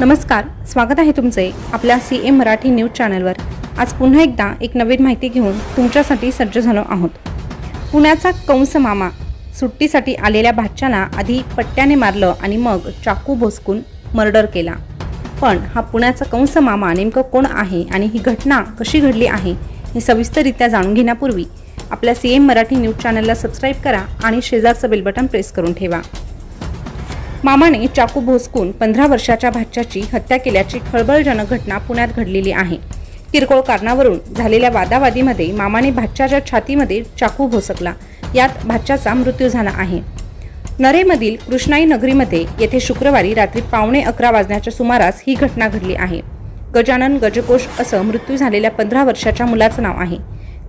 नमस्कार स्वागत आहे तुमचे आपल्या सी एम मराठी न्यूज चॅनलवर. आज पुन्हा एकदा एक नवीन माहिती घेऊन तुमच्यासाठी सज्ज झालो आहोत. पुण्याचा कंस मामा सुट्टीसाठी आलेल्या भाच्याला आधी पट्ट्याने मारलं आणि मग चाकू भोसकून मर्डर केला. पण हा पुण्याचा कंस मामा नेमकं कोण आहे आणि ही घटना कशी घडली आहे हे सविस्तररित्या जाणून घेण्यापूर्वी आपल्या सी एम मराठी न्यूज चॅनलला सबस्क्राईब करा आणि शेजारचं बेल बटन प्रेस करून ठेवा. मामाने चाकू भोसकून पंधरा वर्षाच्या भाच्याची हत्या केल्याची खळबळजनक घटना पुण्यात घडलेली आहे. किरकोळ कारणावरून झालेल्या वादावादीमध्ये मामाने भाच्याच्या छातीमध्ये चाकू भोसकला. यात भाच्याचा मृत्यू झाला आहे. नरेमधील कृष्णाई नगरीमध्ये येथे शुक्रवारी रात्री पावणे अकरा वाजण्याच्या सुमारास ही घटना घडली आहे. गजानन गजकोश असं मृत्यू झालेल्या पंधरा वर्षाच्या मुलाचं नाव आहे.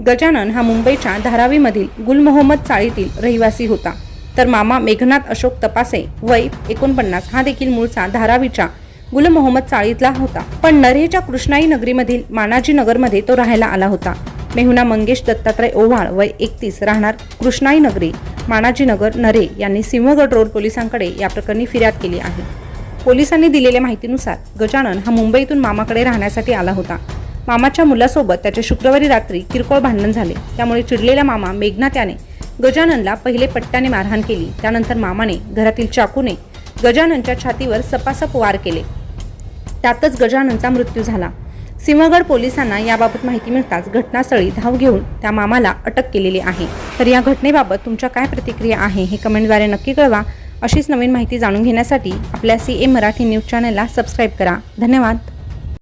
गजानन हा मुंबईच्या धारावीमधील गुल मोहम्मद चाळीतील रहिवासी होता. तर मामा मेघनाथ अशोक तपासे वय एकोणपन्नास. हा देखील मूळचा धारावीच्या गुल मोहम्मद चाळीतला होता. पण नरेच्या कृष्णाई नगरीमधील मानाजी नगरमध्ये तो राहायला आला होता. मेहुना मंगेश दत्तात्रय ओव्हाळ वय एकतीस राहणार कृष्णाई नगरी मानाजी नगर नरे यांनी सिंहगड रोड पोलिसांकडे या प्रकरणी फिर्याद केली आहे. पोलिसांनी दिलेल्या माहितीनुसार गजानन हा मुंबईतून मामाकडे राहण्यासाठी आला होता. मामाच्या मुलासोबत त्याचे शुक्रवारी रात्री किरकोळ भांडण झाले. त्यामुळे चिडलेला मामा मेघनाथ याने गजाननला पहिले पट्ट्याने मारहाण केली. त्यानंतर मामाने घरातील चाकूने गजाननच्या छातीवर सपासप वार केले. त्यातच गजाननचा मृत्यू झाला. सिंहगड पोलिसांना याबाबत माहिती मिळताच घटनास्थळी धाव घेऊन त्या मामाला अटक केलेली आहे. तर या घटनेबाबत तुमच्या काय प्रतिक्रिया आहे हे कमेंटद्वारे नक्की कळवा. अशीच नवीन माहिती जाणून घेण्यासाठी आपल्या सी ए मराठी न्यूज चॅनलला सबस्क्राईब करा. धन्यवाद.